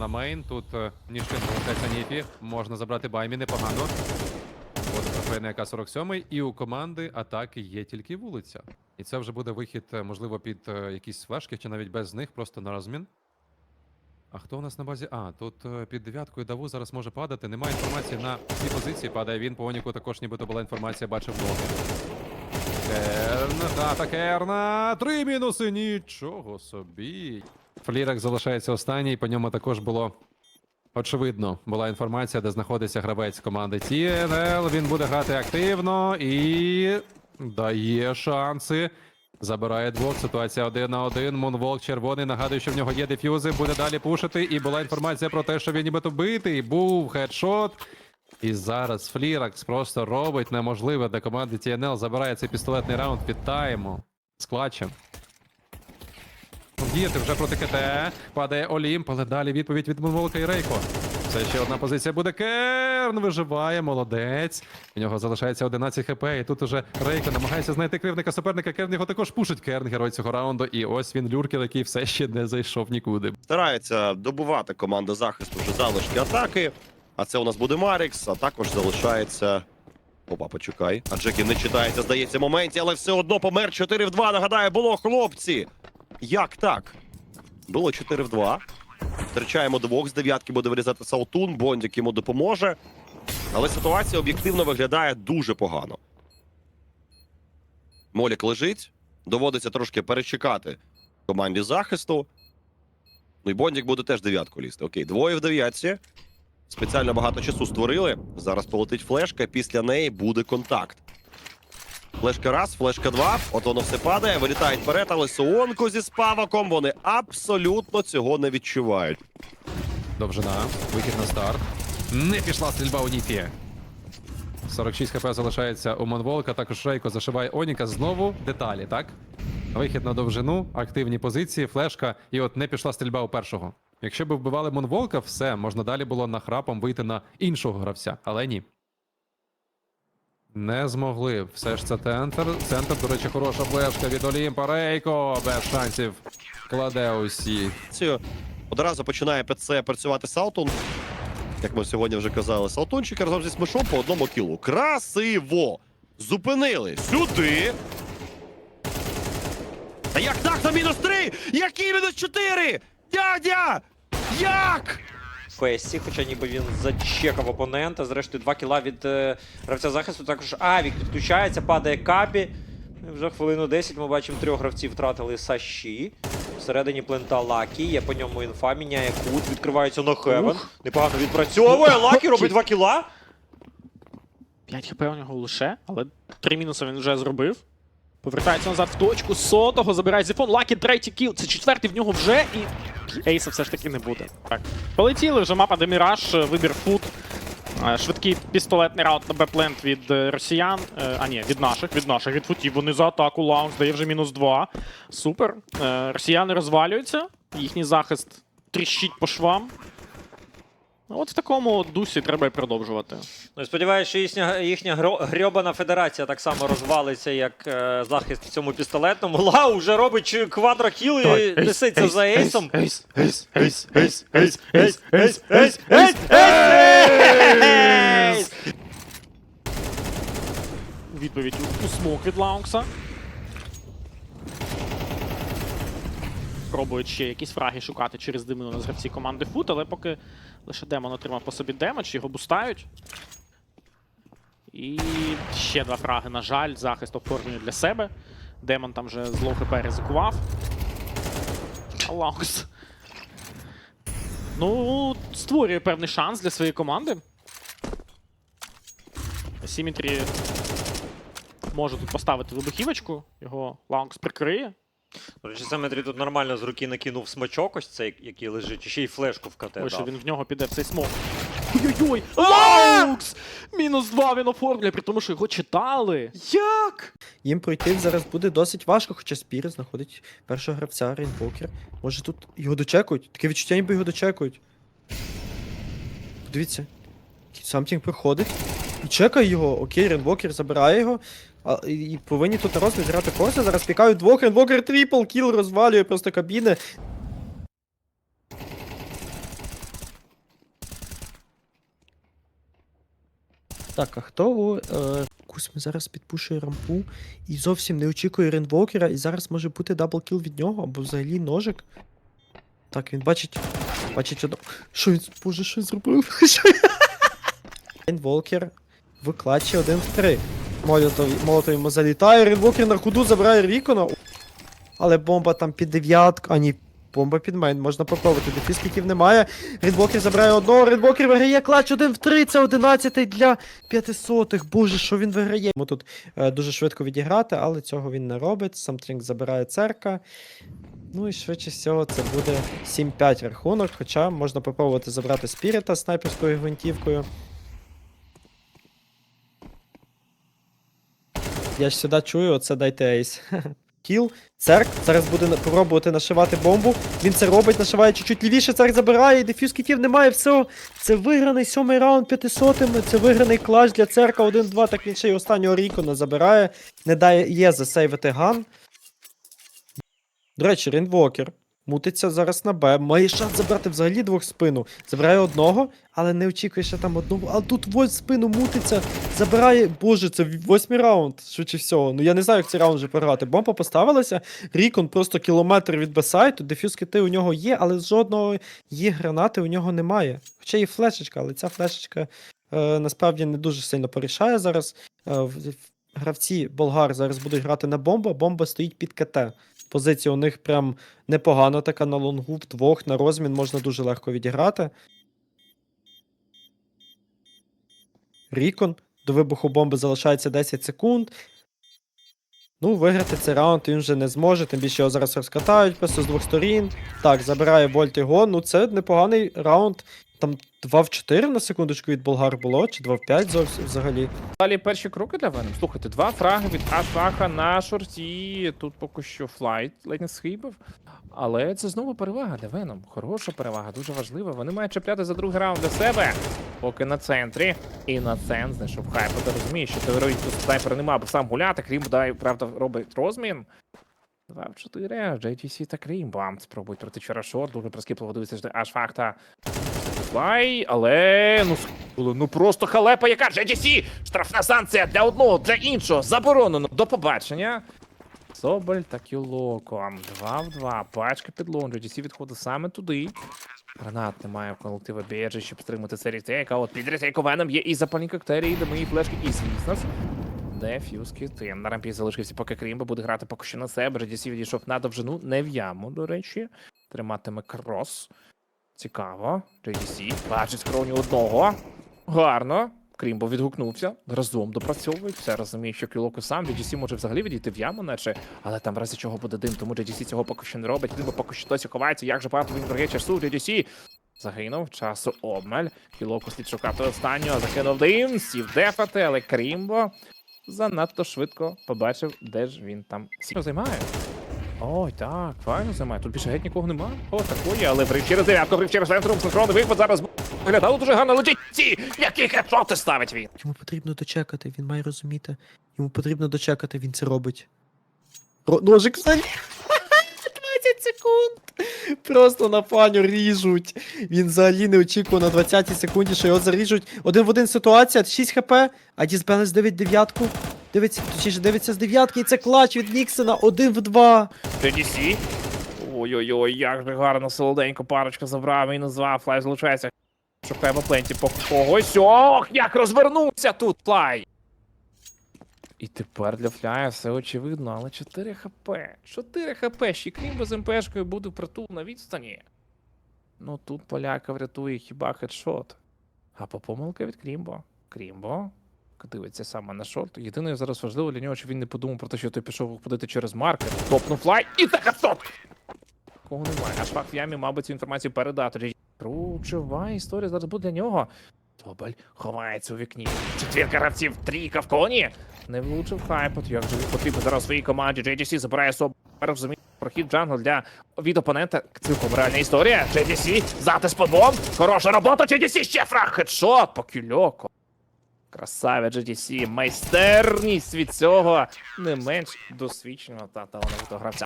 на мейн. Тут е, ніж чим залишається Ніфі. Можна забрати баймі непогано. От яка 47 і у команди атаки є тільки вулиця. І це вже буде вихід, е, можливо, під е, якісь флешки, чи навіть без них, просто на розмін. А хто у нас на базі? А, тут під дев'яткою даву зараз може падати. Немає інформації на цій позиції. Падає він. По Оніку також нібито була інформація, бачив ноги. Керн, дата Керна. Три мінуси, нічого собі. Флірак залишається останній, по ньому також було очевидно. Була інформація, де знаходиться гравець команди TNL. Він буде грати активно і дає шанси. Забирає двох. Ситуація один на один. Мунволк червоний. Нагадую, що в нього є дефюзи. Буде далі пушити. І була інформація про те, що він нібито битий. Був хедшот. І зараз Фліракс просто робить неможливе для команди TNL. Забирає цей пістолетний раунд. Вітаємо з. Діяти вже проти КТ. Падає Олімп, але далі відповідь від Мунволка і Рейко. Це ще одна позиція буде. Керн виживає, молодець. У нього залишається 11 хп, і тут уже Рейко намагається знайти кривника суперника. Керн його також пушить. Керн герой цього раунду. І ось він люркіл, який все ще не зайшов нікуди. Старається добувати команда захисту вже залишки атаки. А це у нас буде Марікс, а також залишається. Опа, почекай. А Джекі не читається, здається, моменті, але все одно помер 4 в 2. Нагадаю, було хлопці. Як так? Було 4 в 2. Втрачаємо двох з дев'ятки, буде вирізати Саутун, Бондік йому допоможе. Але ситуація об'єктивно виглядає дуже погано. Молік лежить. Доводиться трошки перечекати команді захисту. Ну і Бондік буде теж дев'ятку лізти. Окей, двоє в дев'ятці. Спеціально багато часу створили. Зараз полетить флешка, після неї буде контакт. Флешка раз, флешка два. От воно все падає, вилітають вперед, але Суонку зі спаваком вони абсолютно цього не відчувають. Довжина, вихід на старт. Не пішла стрільба у Ніфі. 46 хп залишається у Монволка, також Рейко зашиває Оніка. Знову деталі, так? Вихід на довжину, активні позиції, флешка, і от не пішла стрільба у першого. Якщо б вбивали Монволка, все, можна далі було нахрапом вийти на іншого гравця, але ні. Не змогли. Все ж це центр. Центр, до речі, хороша флешка від Олімпа. Рейко без шансів кладе усі. Одразу починає це працювати Саутун. Як ми сьогодні вже казали, Саутунчик разом зі Смешом по одному кілу. Красиво! Зупинили сюди. Та як так на мінус три? Який мінус чотири? Дядя! Як? Фесі, хоча ніби він зачекав опонента. Зрештою, два кіла від е, гравця захисту. Також Авік підключається, падає капі. І Вже хвилину 10 ми бачимо трьох гравців втратили Саші. Всередині плента Лакі, є по ньому інфа, міняє кут, відкривається на Хевен. Непогано відпрацьовує. Лакі робить два кіла. 5 хп у нього лише, але 3 мінуси він вже зробив. Повертається назад в точку. Сотого забирає зіфон. Лакі третій кіл. Це четвертий в нього вже і. Ейса все ж таки не буде. Так. Полетіли вже мапа Деміраж, вибір фут. Е, Швидкий пістолетний раунд на беплент від е, росіян. Е, А ні, від наших, від наших, від футів. Вони за атаку. Лаунж дає вже мінус 2. Супер. Е, Росіяни розвалюються. Їхній захист тріщить по швам. Ну, От в такому дусі треба і продовжувати. Ну, сподіваюся, що їхня, їхня грьобана федерація так само розвалиться, як е, захист в цьому пістолетному. Лау вже робить квадрокіл і несеться за ейсом. Ейс, ейс, ейс, ейс, ейс, Ейс, ейс, ейс, ейс, ейс! Відповідь у, у смок від Лаункса. Пробують ще якісь фраги шукати через димину на гравці команди Фут, але поки лише Демон отримав по собі демедж, його бустають. І ще два фраги, на жаль, захист оформлює для себе. Демон там вже з хп ризикував. А Лаункс. Ну, створює певний шанс для своєї команди. Сімітрі може тут поставити вибухівочку, його Лаункс прикриє. Речі, Семетрі тут нормально з руки накинув смачок ось цей, який лежить, і ще й флешку в КТ Ой, що дав. він в нього піде в цей смок. Ой-ой-ой! Лаункс! Мінус два він оформлює, при тому, що його читали. Як? Їм пройти зараз буде досить важко, хоча Спір знаходить першого гравця Рейнбокер. Може тут його дочекують? Таке відчуття, ніби його дочекують. Подивіться. Сам тінг приходить Чекай його, окей, Ренвокер забирає його. А, І повинні тут на розмір зіграти Корса. Зараз пікають двох, Ренвокер трипл, кіл розвалює просто кабіни. Так, а хто у е, Кузьми зараз підпушує рампу і зовсім не очікує Ренвокера, і зараз може бути даблкіл від нього, або взагалі ножик. Так, він бачить. Бачить одного. Що він Боже, що він зробив? Рейнволкер він- Рейнвокер в клатчі 1 в 3. Молотов, молотов йому залітає, рейнвокер на ходу забирає Рікона. Але бомба там під дев'ятку, а ні, бомба під мейн, можна попробувати. Дефіс кітів немає. Рідбокер забирає одного, Рідбокер виграє клач 1 в 3, це 11 для 500-х. Боже, що він виграє. Йому тут е, дуже швидко відіграти, але цього він не робить. Самтрінг забирає церка. Ну і швидше всього це буде 7-5 рахунок, хоча можна попробувати забрати спіріта снайперською гвинтівкою. Я ж сюди чую, оце дайте ейс. Кіл, церк, зараз буде пробувати нашивати бомбу. Він це робить, нашиває чуть-чуть лівіше, церк забирає, дефюз кітів немає, все. Це виграний сьомий раунд 500 це виграний клаш для церка 1-2, так він ще й останнього рікона забирає. Не дає є засейвити ган. До речі, Рейнвокер мутиться зараз на Б. Має шанс забрати взагалі двох спину. Забирає одного, але не очікує ще там одного. А тут вось спину мутиться. Забирає. Боже, це восьмий раунд, швидше всього. Ну я не знаю, як цей раунд вже програти. Бомба поставилася. Рікон просто кілометр від Бесайту. Дефюз кити у нього є, але жодного є гранати у нього немає. Хоча є флешечка, але ця флешечка е, насправді не дуже сильно порішає зараз. Е, гравці болгар зараз будуть грати на бомбу, бомба стоїть під КТ. Позиція у них прям непогана така на лонгу, вдвох на розмін можна дуже легко відіграти. Рікон. До вибуху бомби залишається 10 секунд. Ну, виграти цей раунд він вже не зможе, тим більше його зараз розкатають просто з двох сторін. Так, забирає Вольт його. Ну, це непоганий раунд. Там 2 в 4 на секундочку від болгар було, чи 2 в 5 зовсім взагалі. Далі перші кроки для Веном. Слухайте, два фраги від Ашаха на шорті. Тут поки що флайт ледь не схибив. Але це знову перевага для Веном. Хороша перевага, дуже важлива. Вони мають чіпляти за другий раунд для себе. Поки на центрі. І на цен знайшов хайп. Ти розумієш, що теоретично тут снайпера нема, аби сам гуляти. Крім дай, правда, робить розмін. 2 в 4, JTC та Крімбо. Спробують проти Чарашор. Дуже прискіпливо дивитися аж факта. Флай, але ну ну просто халепа, яка JTC! Штрафна санкція для одного, для іншого. Заборонено. До побачення. Соболь та Кілоко. Два в два. Пачка під лон. JTC відходить саме туди. Гранат немає в колектива Біджі, щоб стримати це рітейка. От під рітейкованим є і запальні коктейлі, і дими, і флешки, і звісно ж. Дефюз кіти. На рампі залишився поки Крімба, буде грати поки що на себе. JTC відійшов на довжину, не в яму, до речі. Триматиме крос. Цікаво. JDC бачить скроню одного. Гарно. Крімбо відгукнувся. Разом допрацьовують. Все розуміє, що Кілоко сам. JDC може взагалі відійти в яму, наче, але там в разі чого буде дим, тому JDC цього поки що не робить. Крімбо поки що досі ховається. Як же багато він торгує часу. JDC загинув. Часу обмаль. Кілоко слід шукати останнього. Закинув дим. Сів дефати, але Крімбо занадто швидко побачив, де ж він там сім займає. Ой, так, файно займає. Тут більше геть нікого нема. О, такої, але врив через дев'ятку, врив через центром, синхронний виход зараз виглядало дуже гарно. Летить ці, які хедшоти ставить він. Йому потрібно дочекати, він має розуміти. Йому потрібно дочекати, він це робить. Ро- Ножик взагалі. 20 секунд. Просто на паню ріжуть. Він взагалі не очікував на 20 секунді, що його заріжуть. Один в один ситуація, 6 хп, а Дізбелес дивить дев'ятку. Дивиться, точніше, дивиться з дев'ятки, і це клач від Ніксона, один в два. JDC. Ой-ой-ой, як же гарно, солоденько, парочка забрав, мінус два, флай залишається. Шукає в пленті по когось. Ох, як розвернувся тут флай. І тепер для фляя все очевидно, але 4 хп. 4 хп, ще Крімбо з МПшкою буде впритул на відстані. Ну тут поляка врятує хіба хедшот. А по помилка від Крімбо. Крімбо дивиться саме на шорт. Єдине зараз важливо для нього, щоб він не подумав про те, що той пішов виходити через маркер. Топнув флай і це хедшот! Кого немає. Аж факт в ямі, мабуть, цю інформацію передати. Ключова історія зараз буде для нього. Тобель ховається у вікні. Четвірка гравців, трійка в коні. Не влучив хайпот. Як же він потрібен зараз своїй команді. JDC забирає собі. Розуміє, прохід джангл для від опонента. Цілком реальна історія. JDC, затис по двом. Хороша робота. JDC, ще фраг. Хедшот по кюльоку. Красавець GTC, майстерність від цього не менш досвідченого та талановитого гравця.